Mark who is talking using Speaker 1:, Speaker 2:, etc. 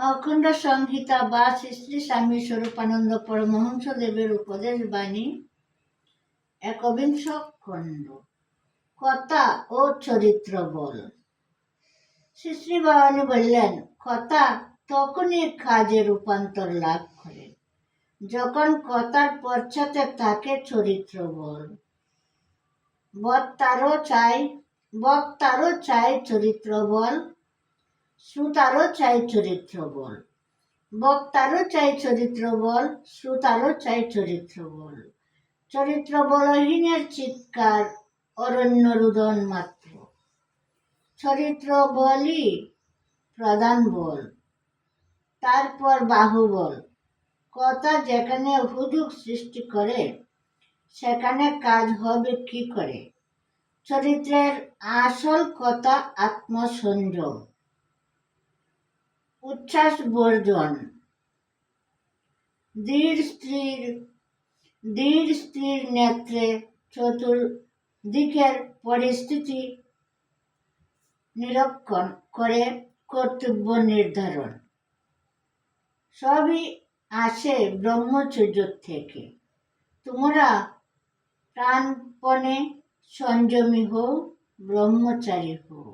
Speaker 1: অখণ্ড সংহিতা বা শ্রী স্বামী স্বরূপানন্দ পরমহংস দেবের উপদেশ বাণী একবিংশ খণ্ড কথা ও চরিত্র বল। শ্রী শ্রী ভবানী বললেন, কথা তখনই কাজে রূপান্তর লাভ করে, যখন কথার পশ্চাতে থাকে চরিত্র বল। বক্তারও চাই বক্তারও চাই চরিত্র বল শ্রোতারও চাই চরিত্র বল বক্তারও চাই চরিত্র বল শ্রোতারও চাই চরিত্র বল চরিত্র বলহীনের চিৎকার অরণ্য রুদন মাত্র। চরিত্র বলই প্রধান বল। তারপর বাহুবল। কথা যেখানে হুজুগ সৃষ্টি করে, সেখানে কাজ হবে কি করে? চরিত্রের আসল কথা আত্মসংযম। উচ্ছ্বাস বর্জন। দৃঢ় স্ত্রীর দৃঢ় স্ত্রীর নেত্রে চতুর্দিকের পরিস্থিতি নিরীক্ষণ করে কর্তব্য নির্ধারণ। সবই আসে ব্রহ্মচর্য থেকে। তোমরা প্রাণপণে সংযমী হও, ব্রহ্মচারী হও।